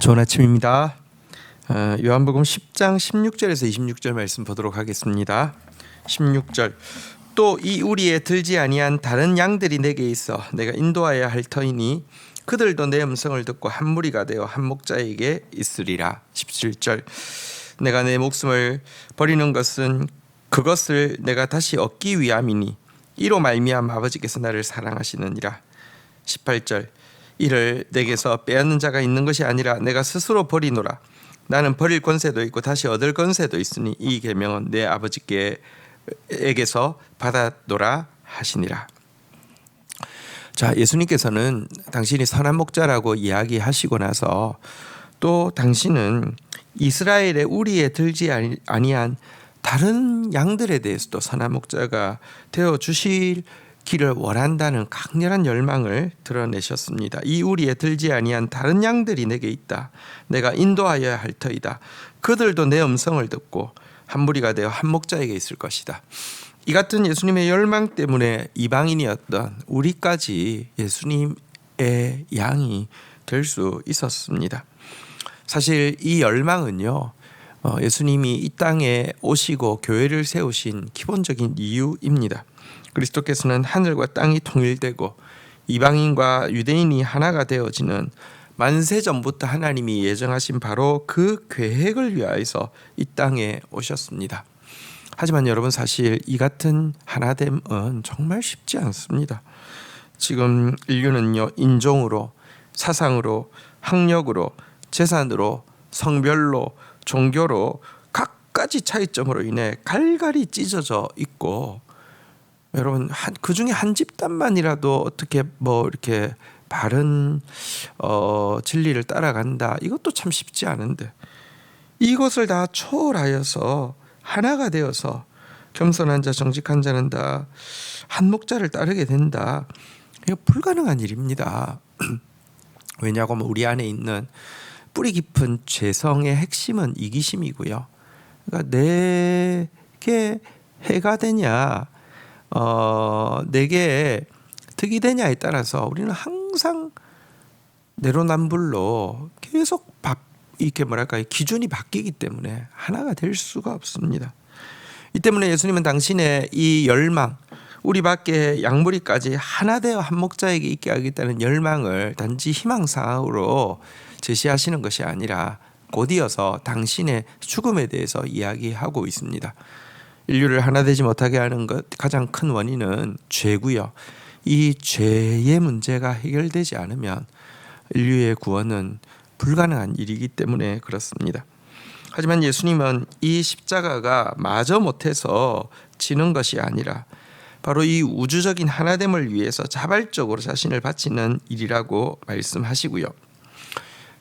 좋은 아침입니다. 어, 요한복음 10장 16절에서 26절 말씀 보도록 하겠습니다. 16절 또 이 우리에 들지 아니한 다른 양들이 내게 있어 내가 인도하여야 할 터이니 그들도 내 음성을 듣고 한 무리가 되어 한 목자에게 있으리라. 17절 내가 내 목숨을 버리는 것은 그것을 내가 다시 얻기 위함이니 이로 말미암아 아버지께서 나를 사랑하시느니라. 18절 이를 내게서 빼앗는 자가 있는 것이 아니라 내가 스스로 버리노라. 나는 버릴 권세도 있고 다시 얻을 권세도 있으니 이 계명은 내 아버지께 에게서 받았노라 하시니라. 자 예수님께서는 당신이 선한 목자라고 이야기하시고 나서 또 당신은 이스라엘의 우리에 들지 아니- 아니한 다른 양들에 대해서도 선한 목자가 되어 주실 기를 원한다는 강렬한 열망을 드러내셨습니다. 이 우리에 들지 아니한 다른 양들이 내게 있다. 내가 인도하여야 할 터이다. 그들도 내 음성을 듣고 한 무리가 되어 한 목자에게 있을 것이다. 이 같은 예수님의 열망 때문에 이방인이었던 우리까지 예수님의 양이 될 수 있었습니다. 사실 이 열망은요. 어, 예수님이 이 땅에 오시고 교회를 세우신 기본적인 이유입니다. 그리스도께서는 하늘과 땅이 통일되고 이방인과 유대인이 하나가 되어지는 만세 전부터 하나님이 예정하신 바로 그 계획을 위하여서 이 땅에 오셨습니다. 하지만 여러분 사실 이 같은 하나됨은 정말 쉽지 않습니다. 지금 인류는요 인종으로 사상으로 학력으로 재산으로 성별로 종교로 각가지 차이점으로 인해 갈갈이 찢어져 있고 여러분 한, 그 중에 한 집단만이라도 어떻게 뭐 이렇게 바른 어, 진리를 따라간다. 이것도 참 쉽지 않은데. 이것을 다 초월하여서 하나가 되어서 겸손한 자 정직한 자는 다. 한 목자를 따르게 된다. 이거 불가능한 일입니다. 왜냐하면 우리 안에 있는 뿌리 깊은 죄성의 핵심은 이기심이고요. 그러니까 내게 해가 되냐 어, 내게 득이 되냐에 따라서 우리는 항상 내로남불로 계속 밥 이렇게 뭐랄까 기준이 바뀌기 때문에 하나가 될 수가 없습니다. 이 때문에 예수님은 당신의 이 열망 우리 밖에 양무리까지 하나 되어 한 목자에게 있게 하겠다는 열망을 단지 희망사항으로 제시하시는 것이 아니라 곧이어서 당신의 죽음에 대해서 이야기하고 있습니다. 인류를 하나 되지 못하게 하는 것 가장 큰 원인은 죄고요. 이 죄의 문제가 해결되지 않으면 인류의 구원은 불가능한 일이기 때문에 그렇습니다. 하지만 예수님은 이 십자가가 마저 못해서 지는 것이 아니라 바로 이 우주적인 하나됨을 위해서 자발적으로 자신을 바치는 일이라고 말씀하시고요.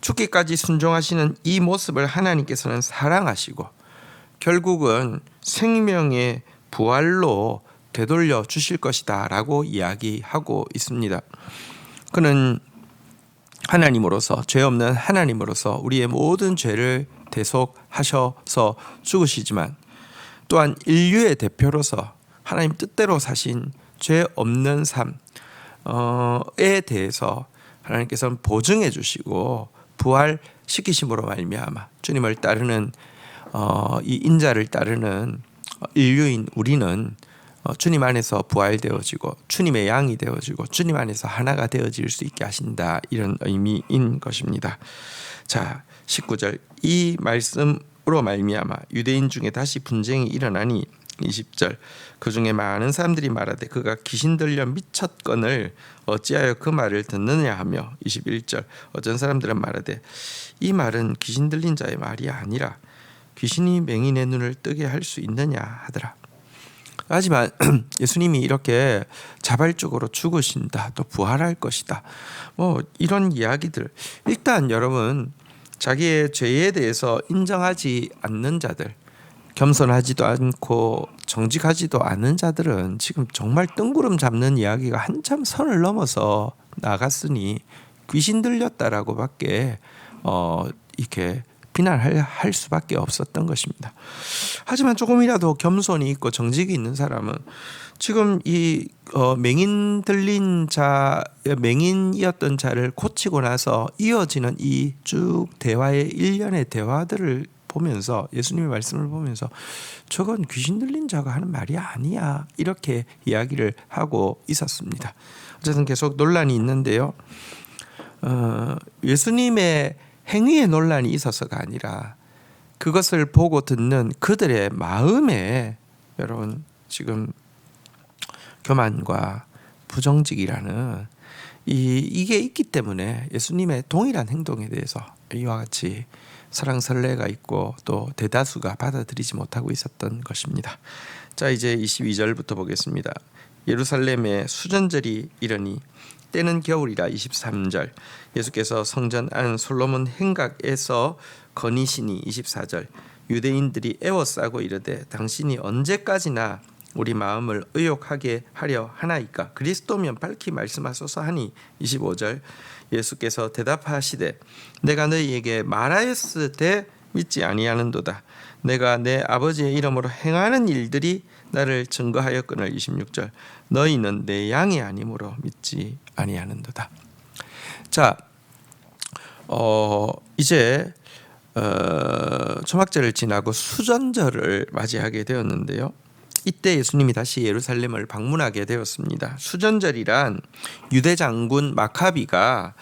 죽기까지 순종하시는 이 모습을 하나님께서는 사랑하시고 결국은 생명의 부활로 되돌려 주실 것이다라고 이야기하고 있습니다. 그는 하나님으로서 죄 없는 하나님으로서 우리의 모든 죄를 대속하셔서 죽으시지만 또한 인류의 대표로서 하나님 뜻대로 사신 죄 없는 삶에 대해서 하나님께서는 보증해 주시고 부활시키심으로 말미암아 주님을 따르는 어, 이 인자를 따르는 인류인 우리는 어, 주님 안에서 부활되어지고 주님의 양이 되어지고 주님 안에서 하나가 되어질 수 있게 하신다. 이런 의미인 것입니다. 자, 19절. 이 말씀으로 말미암아 유대인 중에 다시 분쟁이 일어나니 20절. 그 중에 많은 사람들이 말하되 그가 귀신 들려 미쳤건을 어찌하여 그 말을 듣느냐 하며 21절. 어떤 사람들은 말하되 이 말은 귀신 들린 자의 말이 아니라 귀신이 맹인의 눈을 뜨게 할 수 있느냐 하더라. 하지만 예수님이 이렇게 자발적으로 죽으신다 또 부활할 것이다 뭐 이런 이야기들 일단 여러분 자기의 죄에 대해서 인정하지 않는 자들 겸손하지도 않고 정직하지도 않은 자들은 지금 정말 뜬구름 잡는 이야기가 한참 선을 넘어서 나갔으니 귀신 들렸다라고밖에 어 이렇게 비난할 할 수밖에 없었던 것입니다. 하지만 조금이라도 겸손이 있고 정직이 있는 사람은 지금 이 어, 맹인 들린 자 맹인이었던 자를 고치고 나서 이어지는 이 쭉 대화의 일련의 대화들을 보면서 예수님의 말씀을 보면서 저건 귀신 들린 자가 하는 말이 아니야 이렇게 이야기를 하고 있었습니다. 어쨌든 계속 논란이 있는데요. 어, 예수님의 행위에 논란이 있어서가 아니라 그것을 보고 듣는 그들의 마음에 여러분 지금 교만과 부정직이라는 이 이게 있기 때문에 예수님의 동일한 행동에 대해서 이와 같이 사랑 설레가 있고 또 대다수가 받아들이지 못하고 있었던 것입니다. 자 이제 22절부터 보겠습니다. 예루살렘에 수전절이 이르니 때는 겨울이라 23절. 예수께서 성전 안 솔로몬 행각에서 거니시니 24절. 유대인들이 애워싸고 이르되 당신이 언제까지나 우리 마음을 의욕하게 하려 하나이까? 그리스도면 밝히 말씀하소서 하니 25절. 예수께서 대답하시되 내가 너희에게 말하였을 때 믿지 아니하는도다. 내가 내 아버지의 이름으로 행하는 일들이 나를 증거하였거늘 26절 너희는 내 양이 아니므로 믿지 아니하는도다 자 어, 이제 어, 초막절을 지나고 수전절을 맞이하게 되었는데요. 이때 예수님이 다시 예루살렘을 방문하게 되었습니다. 수전절이란 유대 장군 마카비가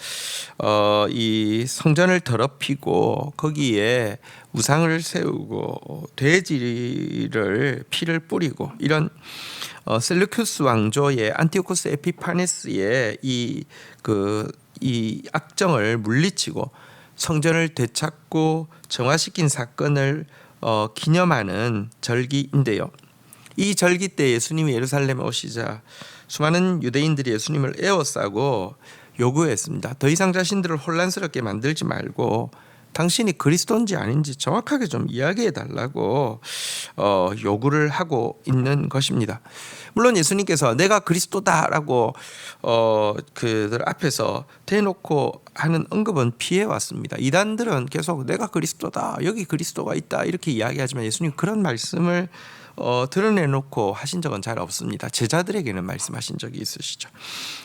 어, 이 성전을 더럽히고 거기에 우상을 세우고 돼지를 피를 뿌리고 이런 어, 셀루큐스 왕조의 안티오코스 에피파네스의 이 그 이 악정을 물리치고 성전을 되찾고 정화시킨 사건을 어, 기념하는 절기인데요. 이 절기 때 예수님이 예루살렘에 오시자 수많은 유대인들이 예수님을 에워싸고 요구했습니다. 더 이상 자신들을 혼란스럽게 만들지 말고 당신이 그리스도인지 아닌지 정확하게 좀 이야기해 달라고 어, 요구를 하고 있는 것입니다. 물론 예수님께서 내가 그리스도다라고 어, 그들 앞에서 대놓고 하는 언급은 피해 왔습니다. 이단들은 계속 내가 그리스도다 여기 그리스도가 있다 이렇게 이야기하지만 예수님 그런 말씀을 어, 드러내놓고 하신 적은 잘 없습니다. 제자들에게는 말씀하신 적이 있으시죠.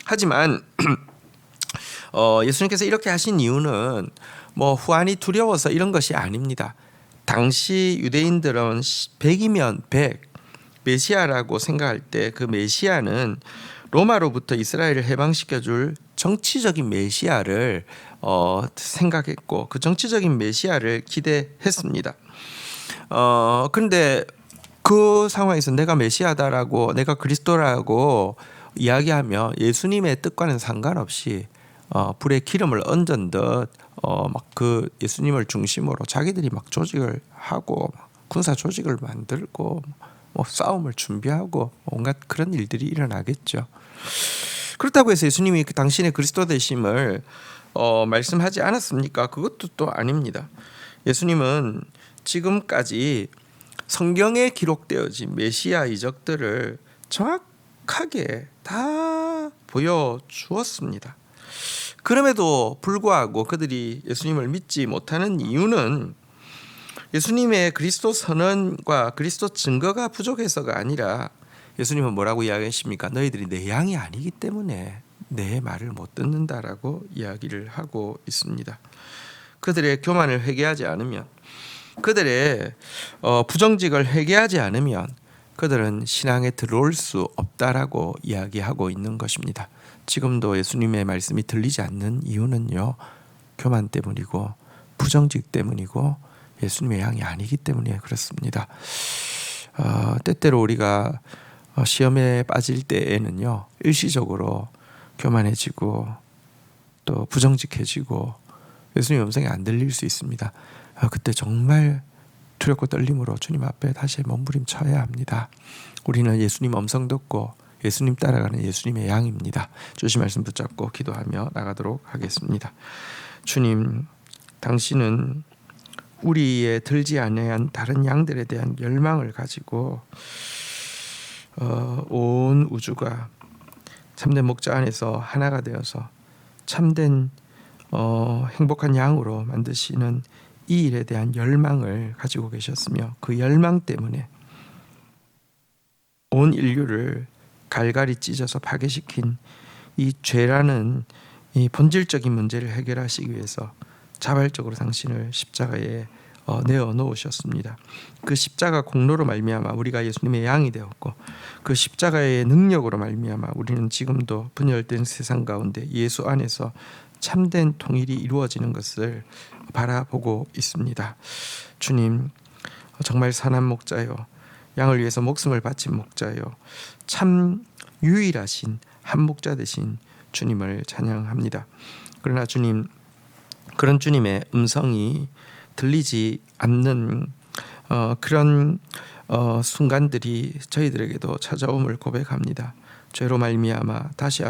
하지만 어, 예수님께서 이렇게 하신 이유는 뭐 후안이 두려워서 이런 것이 아닙니다. 당시 유대인들은 100이면 100 메시아라고 생각할 때 그 메시아는 로마로부터 이스라엘을 해방시켜 줄 정치적인 메시아를 어, 생각했고 그 정치적인 메시아를 기대했습니다. 어, 그런데 그 상황에서 내가 메시아다라고 내가 그리스도라고 이야기하면 예수님의 뜻과는 상관없이 어, 불에 기름을 얹은 듯 어, 예수님을 중심으로 자기들이 막 조직을 하고 군사 조직을 만들고 뭐 싸움을 준비하고 온갖 그런 일들이 일어나겠죠. 그렇다고 해서 예수님이 그 당신의 그리스도 되심을 어, 말씀하지 않았습니까? 그것도 또 아닙니다. 예수님은 지금까지 성경에 기록되어진 메시아 이적들을 정확하게 다 보여 주었습니다. 그럼에도 불구하고 그들이 예수님을 믿지 못하는 이유는 예수님의 그리스도 선언과 그리스도 증거가 부족해서가 아니라 예수님은 뭐라고 이야기하십니까? 너희들이 내 양이 아니기 때문에 내 말을 못 듣는다라고 이야기를 하고 있습니다. 그들의 교만을 회개하지 않으면 그들의 어, 부정직을 회개하지 않으면 그들은 신앙에 들어올 수 없다라고 이야기하고 있는 것입니다. 지금도 예수님의 말씀이 들리지 않는 이유는요. 교만 때문이고 부정직 때문이고 예수님의 양이 아니기 때문에 그렇습니다. 어, 때때로 우리가 어, 시험에 빠질 때에는요. 일시적으로 교만해지고 또 부정직해지고 예수님 음성이 안 들릴 수 있습니다. 아, 그때 정말 두렵고 떨림으로 주님 앞에 다시 몸부림쳐야 합니다. 우리는 예수님 음성 듣고 예수님 따라가는 예수님의 양입니다. 주신 말씀 붙잡고 기도하며 나가도록 하겠습니다. 주님, 당신은 우리의 들지 않은 다른 양들에 대한 열망을 가지고 어, 온 우주가 참된 목자 안에서 하나가 되어서 참된 어, 행복한 양으로 만드시는 이 일에 대한 열망을 가지고 계셨으며 그 열망 때문에 온 인류를 갈갈이 찢어서 파괴시킨 이 죄라는 이 본질적인 문제를 해결하시기 위해서 자발적으로 당신을 십자가에 어, 내어 놓으셨습니다. 그 십자가 공로로 말미암아 우리가 예수님의 양이 되었고 그 십자가의 능력으로 말미암아 우리는 지금도 분열된 세상 가운데 예수 안에서 참된 통일이 이루어지는 것을 바라보고 있습니다. 주님 정말 선한 목자요 양을 위해서 목숨을 바친 목자요 참 유일하신 한 목자 되신 주님을 찬양합니다. 그러나 주님 그런 주님의 음성이 들리지 않는 어, 그런 어, 순간들이 저희들에게도 찾아옴을 고백합니다. 죄로 말미암아 다시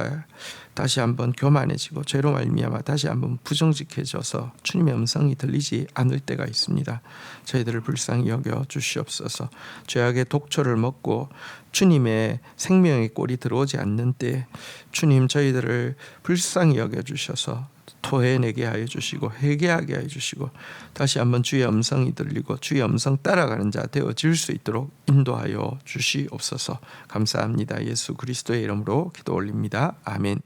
다시 한번 교만해지고 죄로 말미암아 다시 한번 부정직해져서 주님의 음성이 들리지 않을 때가 있습니다. 저희들을 불쌍히 여겨 주시옵소서. 죄악의 독초를 먹고 주님의 생명의 꼴이 들어오지 않는 때 주님 저희들을 불쌍히 여겨 주셔서 토해내게 하여 주시고 회개하게 하여 주시고 다시 한번 주의 음성이 들리고 주의 음성 따라가는 자 되어질 수 있도록 인도하여 주시옵소서. 감사합니다. 예수 그리스도의 이름으로 기도 올립니다. 아멘